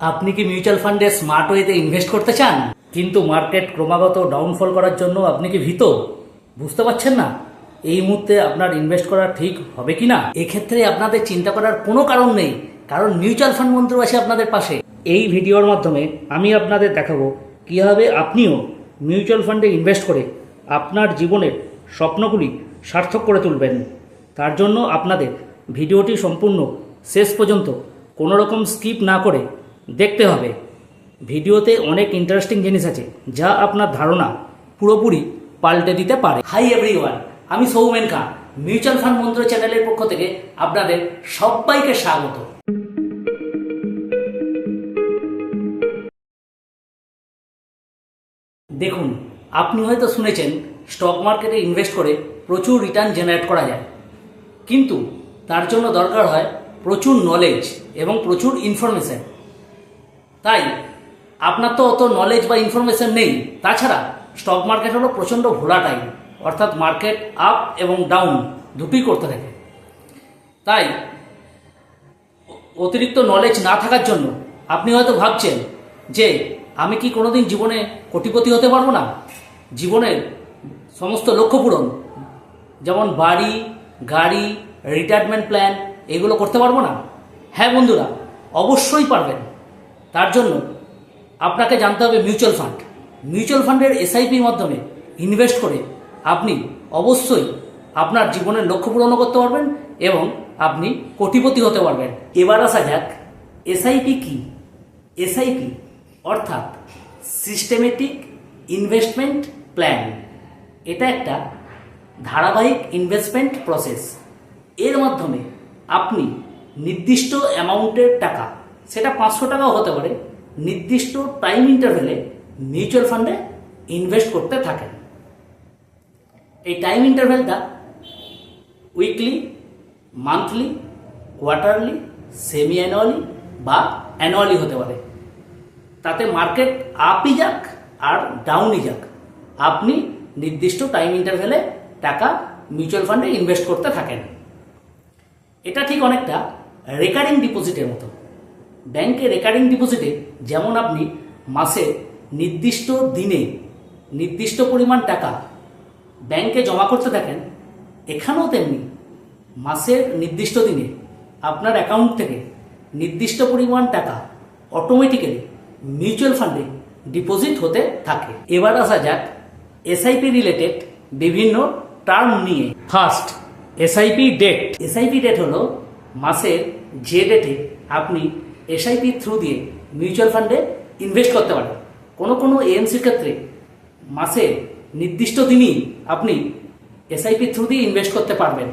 আপনি কি মিউচুয়াল ফান্ডে স্মার্ট ওয়েতে ইনভেস্ট করতে চান? কিন্তু মার্কেট ক্রমাগত ডাউনফল করার জন্য আপনি কি ভীত? বুঝতে পারছেন না? এই মুহূর্তে আপনার ইনভেস্ট করা ঠিক হবে কি না? এক্ষেত্রে আপনাদের চিন্তা করার কোনো কারণ নেই, কারণ মিউচুয়াল ফান্ড মন্ত্র আছে আপনাদের পাশে। এই ভিডিওর মাধ্যমে আমি আপনাদের দেখাবো কীভাবে আপনিও মিউচুয়াল ফান্ডে ইনভেস্ট করে আপনার জীবনের স্বপ্নগুলি সার্থক করে তুলবেন। তার জন্য আপনাদের ভিডিওটি সম্পূর্ণ শেষ পর্যন্ত কোনো রকম স্কিপ না করে দেখতে হবে। ভিডিওতে অনেক ইন্টারেস্টিং জিনিস আছে, যা আপনার ধারণা পুরোপুরি পাল্টে দিতে পারে। হাই এভরিওয়ান আমি সৌমেন খান মিউচুয়াল ফান্ড মন্ত্র চ্যানেলের পক্ষ থেকে আপনাদের সবাইকে স্বাগত। দেখুন, আপনি হয়তো শুনেছেন স্টক মার্কেটে ইনভেস্ট করে প্রচুর রিটার্ন জেনারেট করা যায়। কিন্তু তার জন্য দরকার হয় প্রচুর নলেজ এবং প্রচুর ইনফরমেশন তাই আপনার তো অত নলেজ বা ইনফরমেশন নেই। তাছাড়া স্টক মার্কেট হলো প্রচণ্ড ভোলাটাইল অর্থাৎ মার্কেট আপ এবং ডাউন দুটোই করতে থাকে। তাই অতিরিক্ত নলেজ না থাকার জন্য আপনি হয়তো ভাবছেন যে আমি কি কোনোদিন জীবনে কোটিপতি হতে পারব না? জীবনের সমস্ত লক্ষ্য পূরণ, যেমন বাড়ি, গাড়ি রিটায়ারমেন্ট প্ল্যান এগুলো করতে পারব না? হ্যাঁ বন্ধুরা, অবশ্যই পারবেন। তার জন্য আপনাকে জানতে হবে মিউচুয়াল ফান্ড। মিউচুয়াল ফান্ডের এসআইপির মাধ্যমে ইনভেস্ট করে আপনি অবশ্যই আপনার জীবনের লক্ষ্য পূরণও করতে পারবেন এবং আপনি কোটিপতি হতে পারবেন। এবার আসা যাক এসআইপি কি? এসআইপি অর্থাৎ সিস্টেমেটিক ইনভেস্টমেন্ট প্ল্যান এটা একটা ধারাবাহিক ইনভেস্টমেন্ট প্রসেস এর মাধ্যমে আপনি নির্দিষ্ট অ্যামাউন্টের টাকা সেটা পাঁচশো টাকাও হতে পারে। নির্দিষ্ট টাইম ইন্টারভেলে মিউচুয়াল ফান্ডে ইনভেস্ট করতে থাকেন। এই time ইন্টারভেলটা weekly monthly quarterly semi annually বা অ্যানুয়ালি হতে পারে। তাতে মার্কেট আপই যাক আর ডাউনই যাক। আপনি নির্দিষ্ট টাইম ইন্টারভেলে টাকা মিউচুয়াল ফান্ডে ইনভেস্ট করতে থাকেন। এটা ঠিক অনেকটা রেকারিং ডিপোজিটের মতো। ব্যাংকে রেকারিং ডিপোজিটে যেমন আপনি মাসে নির্দিষ্ট দিনে নির্দিষ্ট পরিমাণ টাকা ব্যাংকে জমা করতে থাকেন এখানেও তেমনি মাসের নির্দিষ্ট দিনে আপনার অ্যাকাউন্ট থেকে নির্দিষ্ট পরিমাণ টাকা অটোমেটিক্যালি মিউচুয়াল ফান্ডে ডিপোজিট হতে থাকে। এবার আসা যাক এসআইপি রিলেটেড বিভিন্ন টার্ম নিয়ে। First SIP date SIP date হলো মাসের যে ডেটে আপনি এসআইপি থ্রু দিয়ে মিউচুয়াল ফান্ডে ইনভেস্ট করতে পারেন। কোনো কোনো এএমসির ক্ষেত্রে মাসে নির্দিষ্ট দিনই আপনি এসআইপি থ্রু দিয়ে ইনভেস্ট করতে পারবেন।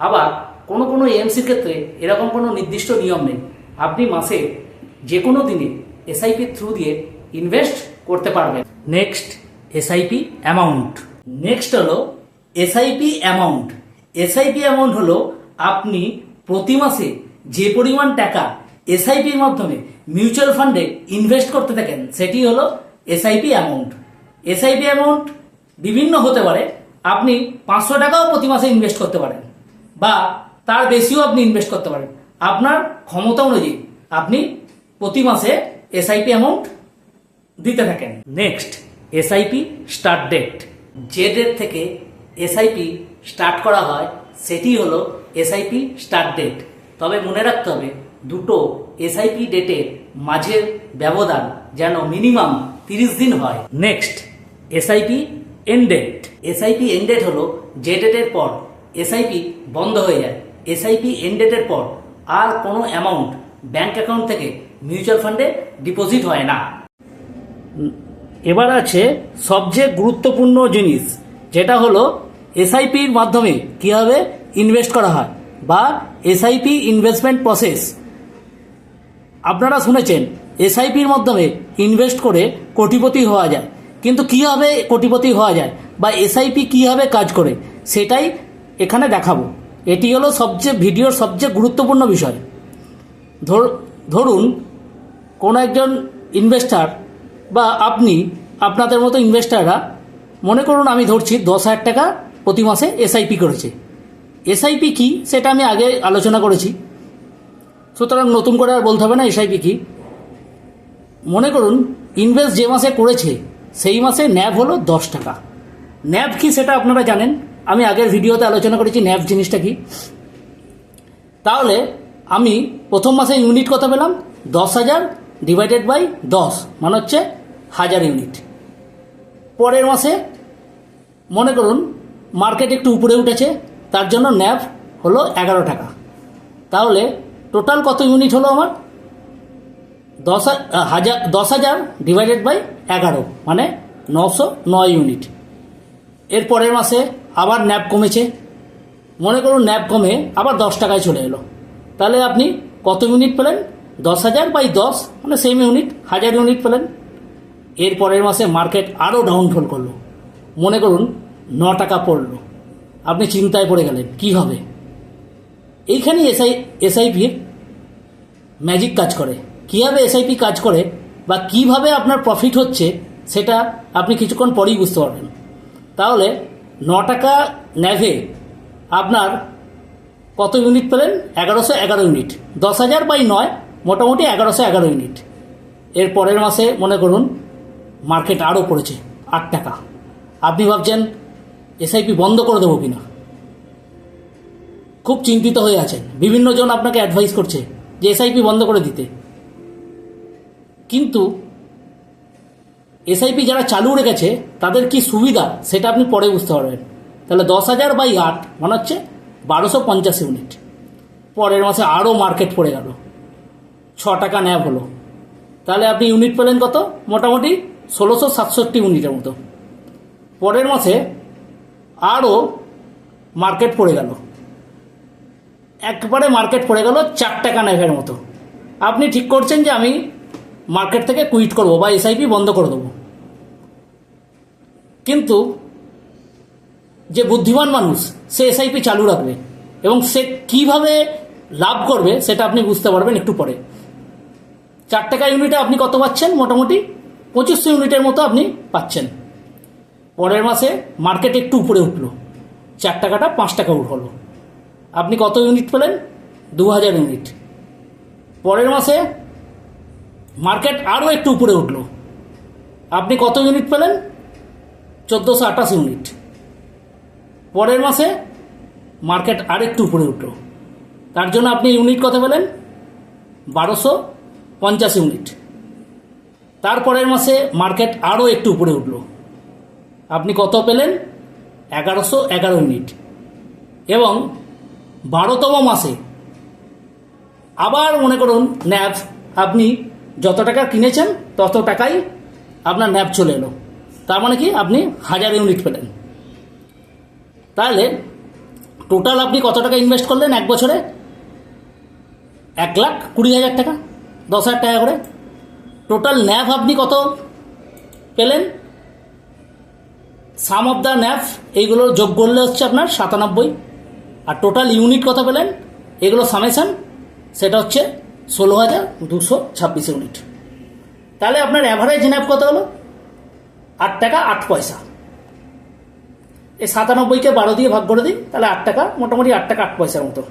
আবার কোনো কোনো এএমসির ক্ষেত্রে এরকম কোনো নির্দিষ্ট নিয়ম নেই। আপনি মাসে যে কোনো দিনে এসআইপি থ্রু দিয়ে ইনভেস্ট করতে পারবেন। নেক্সট এসআইপি অ্যামাউন্ট নেক্সট হলো এসআইপি অ্যামাউন্ট এসআইপি অ্যামাউন্ট হলো আপনি প্রতি মাসে যে পরিমাণ টাকা এসআইপির মাধ্যমে মিউচুয়াল ফান্ডে ইনভেস্ট করতে থাকেন, সেটি হলো এসআইপি অ্যামাউন্ট এসআইপি অ্যামাউন্ট বিভিন্ন হতে পারে, আপনি পাঁচশো টাকাও প্রতি মাসে ইনভেস্ট করতে পারেন, বা তার বেশিও আপনি ইনভেস্ট করতে পারেন। আপনার ক্ষমতা অনুযায়ী আপনি প্রতি মাসে এসআইপি অ্যামাউন্ট দিতে থাকেন। নেক্সট এসআইপি স্টার্ট ডেট যে ডেট থেকে এসআইপি স্টার্ট করা হয়, সেটি হলো এসআইপি স্টার্ট ডেট তবে মনে রাখতে হবে দুটো এসআইপি ডেটের মাঝের ব্যবধান যেন মিনিমাম তিরিশ দিন হয়। Next SIP end date SIP end date হলো যে ডেটের পর এসআইপি বন্ধ হয়ে যায়। এসআইপি এন্ড ডেটের পর আর কোনো অ্যামাউন্ট ব্যাংক অ্যাকাউন্ট থেকে মিউচুয়াল ফান্ডে ডিপোজিট হয় না। এবার আছে সবচেয়ে গুরুত্বপূর্ণ জিনিস যেটা হলো এসআইপির মাধ্যমে কীভাবে ইনভেস্ট করা হয় বা এসআইপি ইনভেস্টমেন্ট প্রসেস আপনারা শুনেছেন, এসআইপির মাধ্যমে ইনভেস্ট করে কোটিপতি হওয়া যায়। কিন্তু কীভাবে কোটিপতি হওয়া যায় বা এসআইপি কীভাবে কাজ করে, সেটাই এখানে দেখাবো। এটি হলো সবচেয়ে, ভিডিওর সবচেয়ে গুরুত্বপূর্ণ বিষয়। ধর- ধরুন, কোনো একজন ইনভেস্টার বা আপনি, আপনাদের মতো ইনভেস্টাররা মনে করুন আমি ধরছি দশ হাজার টাকা প্রতি মাসে এসআইপি করেছে। এসআইপি কি, সেটা আমি আগে আলোচনা করেছি। সুতরাং নতুন করে আর বলতে হবে না এসআইপি কি মনে করুন, ইনভেস্ট যে মাসে করেছে, সেই মাসে ন্যাব হলো দশ টাকা। ন্যাব কি সেটা আপনারা জানেন? আমি আগের ভিডিওতে আলোচনা করেছি, ন্যাব জিনিসটা কি? তাহলে আমি প্রথম মাসে ইউনিট কত পেলাম? দশ হাজার ডিভাইডেড বাই দশ মানে হচ্ছে হাজার ইউনিট। পরের মাসে, মনে করুন মার্কেট একটু উপরে উঠেছে, তার জন্য ন্যাব হলো এগারো টাকা। তাহলে টোটাল কত ইউনিট হলো আমার? দশ হাজার দশ হাজার ডিভাইডেড বাই এগারো মানে নশো নয় ইউনিট এর পরের মাসে আবার ন্যাপ কমেছে। মনে করুন ন্যাপ কমে আবার দশ টাকায় চলে এলো। তাহলে আপনি কত ইউনিট পেলেন? দশ হাজার বাই দশ মানে সেম ইউনিট হাজার ইউনিট পেলেন। এর পরের মাসে মার্কেট আরও ডাউনফল করল। মনে করুন ন টাকা পড়ল। আপনি চিন্তায় পড়ে গেলেন, কি হবে? এইখানেই এসআই এসআইপির ম্যাজিক কাজ করে। কীভাবে এসআইপি কাজ করে বা কীভাবে আপনার প্রফিট হচ্ছে সেটা আপনি কিছুক্ষণ পরেই বুঝতে পারবেন। তাহলে ন টাকা ন্যাভে আপনার কত ইউনিট পেলেন? এগারোশো এগারো ইউনিট দশ হাজার বাই নয়, মোটামুটি এগারোশো এগারো ইউনিট এর পরের মাসে মনে করুন মার্কেট আরও পড়েছে আট টাকা। আপনি ভাবছেন এসআইপি বন্ধ করে দেবো কিনা? খুব চিন্তিত হয়ে আছেন। বিভিন্ন জন আপনাকে অ্যাডভাইস করছে যে এসআইপি বন্ধ করে দিতে। কিন্তু এসআইপি যারা চালু রেখেছে, তাদের কি সুবিধা? সেটা আপনি পরে বুঝতে পারবেন। তাহলে দশ হাজার বাই আট মানে হচ্ছে বারোশো পঞ্চাশ ইউনিট। পরের মাসে আরও মার্কেট পড়ে গেল। ছ টাকা ন্যাব হলো। তাহলে আপনি ইউনিট পেলেন কত? মোটামুটি ষোলোশো সাতষট্টি ইউনিটের মতো। পরের মাসে আরও মার্কেট পড়ে গেল। একবারে মার্কেট পড়ে গেল চার টাকা ন্যাভের মতো। আপনি ঠিক করছেন যে আমি মার্কেট থেকে কুইট করব বা এসআইপি বন্ধ করে দেবো। কিন্তু যে বুদ্ধিমান মানুষ, সে এসআইপি চালু রাখবে এবং সে কীভাবে লাভ করবে সেটা আপনি বুঝতে পারবেন একটু পরে। চার টাকা ইউনিটে আপনি কত পাচ্ছেন? মোটামুটি পঁচিশশো ইউনিটের মতো আপনি পাচ্ছেন। পরের মাসে মার্কেট একটু উপরে উঠল। চার টাকাটা পাঁচ টাকা উঠল। আপনি কত ইউনিট পেলেন? দু হাজার ইউনিট। পরের মাসে মার্কেট আরও একটু উপরে উঠল। আপনি কত ইউনিট পেলেন? চোদ্দোশো আঠাশ ইউনিট। পরের মাসে মার্কেট আর একটু উপরে উঠল। তার জন্য আপনি ইউনিট কত পেলেন? বারোশো পঞ্চাশ ইউনিট। তারপরের মাসে মার্কেট আরও একটু উপরে উঠল। আপনি কত পেলেন? এগারোশো এগারো ইউনিট। এবং বারোতম মাসে। আবার মনে করুন, ন্যাব, আপনি যত টাকা কিনেছেন, তত টাকাই আপনার ন্যাব চলে এলো। তার মানে কি? আপনি হাজার ইউনিট পেলেন। তাহলে টোটাল আপনি কত টাকা ইনভেস্ট করলেন এক বছরে? এক লাখ কুড়ি হাজার টাকা, দশ হাজার টাকা করে। টোটাল ন্যাব আপনি কত পেলেন? সাম অফ দ্য ন্যাফ এইগুলো যোগ করলে হচ্ছে আপনার সাতানব্বই। আর টোটাল ইউনিট কত পেলেন? এগুলো সামেশন সেটা হচ্ছে ষোলো হাজার দুশো ছাব্বিশ ইউনিট তাহলে আপনার অ্যাভারেজ ন্যাপ কত হলো? আট টাকা আট পয়সা। এই সাতানব্বইকে বারো দিয়ে ভাগ করে দিই, তাহলে আট টাকা, মোটামুটি আট টাকা আট পয়সার মতো।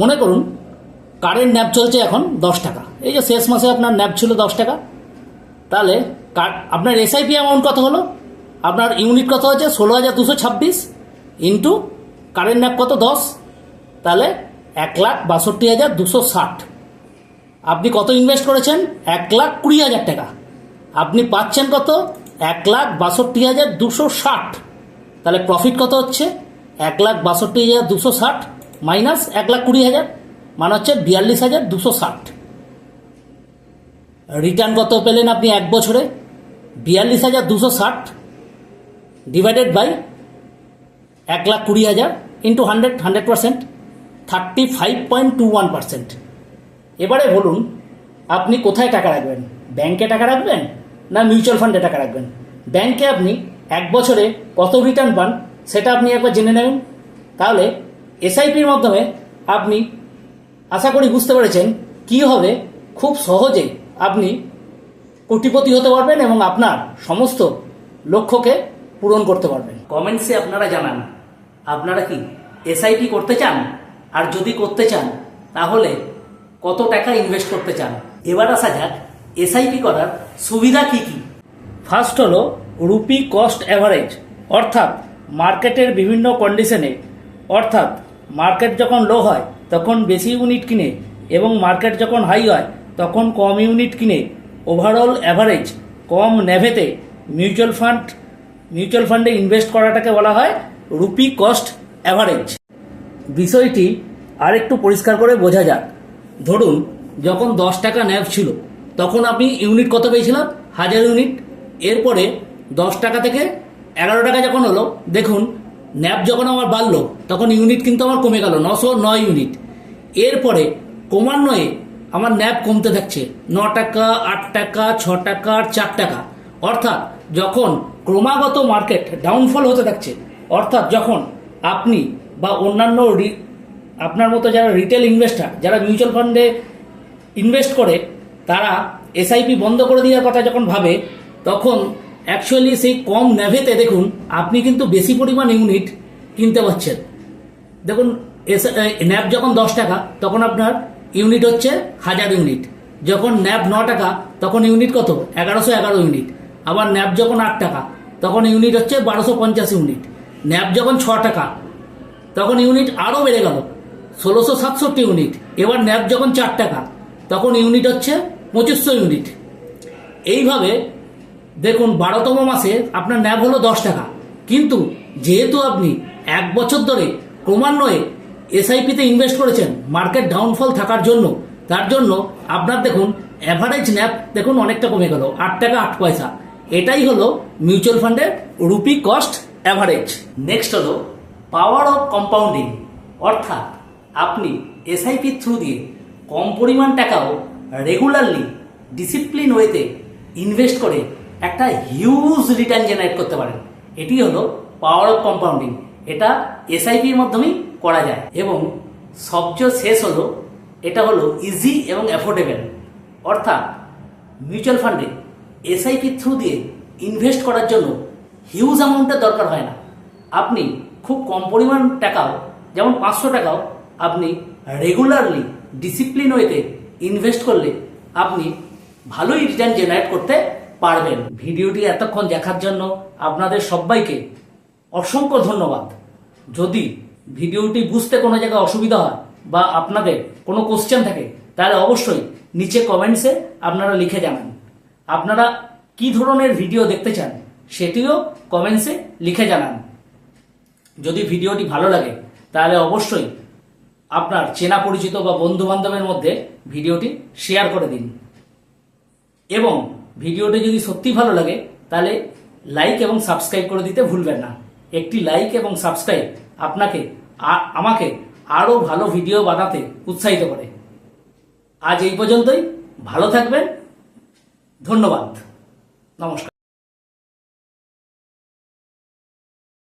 মনে করুন কারেন্ট ন্যাপ চলছে এখন দশ টাকা। এই যে শেষ মাসে আপনার ন্যাপ ছিল দশ টাকা। তাহলে আপনার এসআইপি অ্যামাউন্ট কত হলো? আপনার ইউনিট কত হচ্ছে ষোলো হাজার দুশো ছাব্বিশ ইন্টু কারেন্ট ন্যাপ কত? দশ। তাহলে এক লাখ বাষট্টি হাজার দুশো ষাট। আপনি কত ইনভেস্ট করেছেন? এক লাখ কুড়ি হাজার টাকা। আপনি পাচ্ছেন কত? এক লাখ বাষট্টি হাজার দুশো ষাট। তাহলে প্রফিট কত হচ্ছে? এক লাখ বাষট্টি হাজার দুশো ষাট মাইনাস এক লাখ কুড়ি হাজার। মানে হচ্ছে বিয়াল্লিশ হাজার দুশো ষাট। রিটার্ন কত পেলেন আপনি এক বছরে? বিয়াল্লিশ হাজার দুশো ষাট ডিভাইডেড বাই এক লাখ কুড়ি হাজার। Into hundred hundred percent thirty five point two one percent এবারে বলুন, আপনি কোথায় টাকা রাখবেন? ব্যাংকে টাকা রাখবেন না মিউচুয়াল ফান্ডে টাকা রাখবেন? ব্যাংকে আপনি এক বছরে কত রিটার্ন পান সেটা আপনি একবার জেনে নেবেন। তাহলে এসআইপির মাধ্যমে আপনি আশা করি বুঝতে পেরেছেন কীভাবে খুব সহজে আপনি কোটিপতি হতে পারবেন এবং আপনার সমস্ত লক্ষ্যকে পূরণ করতে পারবেন। কমেন্টসে আপনারা জানান। আপনারা কি এসআইপি করতে চান? আর যদি করতে চান, তাহলে কত টাকা ইনভেস্ট করতে চান? এবার আসা যাক এসআইপি করার সুবিধা কি কি? ফার্স্ট হলো রুপি কস্ট অ্যাভারেজ অর্থাৎ মার্কেটের বিভিন্ন কন্ডিশনে অর্থাৎ মার্কেট যখন লো হয়, তখন বেশি ইউনিট কিনে এবং মার্কেট যখন হাই হয়, তখন কম ইউনিট কিনে। ওভারঅল অ্যাভারেজ কম নেভেতে মিউচুয়াল ফান্ড মিউচুয়াল ফান্ডে ইনভেস্ট করাটাকে বলা হয় রুপি কস্ট অ্যাভারেজ বিষয়টি আর একটু পরিষ্কার করে বোঝা যাক। ধরুন, যখন দশ টাকা ন্যাব ছিল, তখন আপনি ইউনিট কত পেয়েছিলাম? হাজার ইউনিট। এরপরে দশ টাকা থেকে এগারো টাকা যখন হলো, দেখুন, ন্যাব যখন আমার বাড়লো, তখন ইউনিট কিন্তু আমার কমে গেল, নশো নয় ইউনিট। এরপরে ক্রমান্বয়ে আমার ন্যাব কমতে থাকছে, ন টাকা, আট টাকা, ছ টাকা চার টাকা। অর্থাৎ যখন ক্রমাগত মার্কেট ডাউনফল হতে থাকছে অর্থাৎ যখন আপনি বা অন্যান্য আপনার মতো যারা রিটেল ইনভেস্টার যারা মিউচুয়াল ফান্ডে ইনভেস্ট করে তারা এসআইপি বন্ধ করে দেওয়ার কথা যখন ভাবে তখন অ্যাকচুয়ালি সেই কম ন্যাভেতে দেখুন আপনি কিন্তু বেশি পরিমাণ ইউনিট কিনতে পারছেন। দেখুন এস- এ, ন্যাব যখন দশ টাকা তখন আপনার ইউনিট হচ্ছে হাজার ইউনিট যখন ন্যাব ন টাকা তখন ইউনিট কত? এগারোশো এগারো ইউনিট আবার ন্যাব যখন আট টাকা তখন ইউনিট হচ্ছে বারোশো পঞ্চাশ ইউনিট ন্যাব যখন ছ টাকা, তখন ইউনিট আরও বেড়ে গেল, ষোলোশো সাতষট্টি ইউনিট। এবার ন্যাব যখন চার টাকা, তখন ইউনিট হচ্ছে পঁচিশশো ইউনিট। এইভাবে দেখুন, বারোতম মাসে আপনার ন্যাব হলো দশ টাকা। কিন্তু যেহেতু আপনি এক বছর ধরে ক্রমান্বয়ে এসআইপিতে ইনভেস্ট করেছেন, মার্কেট ডাউনফল থাকার জন্য, তার জন্য আপনার দেখুন অ্যাভারেজ ন্যাব দেখুন অনেকটা কমে গেল, আট টাকা আট পয়সা। এটাই হলো মিউচুয়াল ফান্ডের রুপি কস্ট অ্যাভারেজ নেক্সট হলো পাওয়ার অফ কম্পাউন্ডিং অর্থাৎ, আপনি এসআইপি থ্রু দিয়ে কম পরিমাণ টাকাও রেগুলারলি ডিসিপ্লিন ওয়েতে ইনভেস্ট করে একটা হিউজ রিটার্ন জেনারেট করতে পারেন। এটি হলো পাওয়ার অফ কম্পাউন্ডিং এটা এসআইপির মাধ্যমেই করা যায়। এবং সবচেয়ে শেষ হলো, এটা হলো ইজি এবং অ্যাফোর্ডেবল অর্থাৎ মিউচুয়াল ফান্ডে এসআইপি থ্রু দিয়ে ইনভেস্ট করার জন্য হিউজ অ্যামাউন্টের দরকার হয় না। আপনি খুব কম পরিমাণ টাকাও, যেমন পাঁচশো টাকাও, আপনি রেগুলারলি ডিসিপ্লিন ওয়েতে ইনভেস্ট করলে আপনি ভালোই রিটার্ন জেনারেট করতে পারবেন। ভিডিওটি এতক্ষণ দেখার জন্য আপনাদের সবাইকে অসংখ্য ধন্যবাদ। যদি ভিডিওটি বুঝতে কোনো জায়গায় অসুবিধা হয় বা আপনাদের কোনো কোশ্চেন থাকে, তাহলে অবশ্যই নিচে কমেন্টসে আপনারা লিখে জানান। আপনারা কি ধরনের ভিডিও দেখতে চান, সেটিও কমেন্টসে লিখে জানান। যদি ভিডিওটি ভালো লাগে, তাহলে অবশ্যই আপনার চেনা পরিচিত বা বন্ধু বান্ধবের মধ্যে ভিডিওটি শেয়ার করে দিন। এবং ভিডিওটি যদি সত্যি ভালো লাগে, তাহলে লাইক এবং সাবস্ক্রাইব করে দিতে ভুলবেন না। একটি লাইক এবং সাবস্ক্রাইব আপনাকে আমাকে আরও ভালো ভিডিও বানাতে উৎসাহিত করে। আজ এই পর্যন্তই। ভালো থাকবেন। ধন্যবাদ। নমস্কার।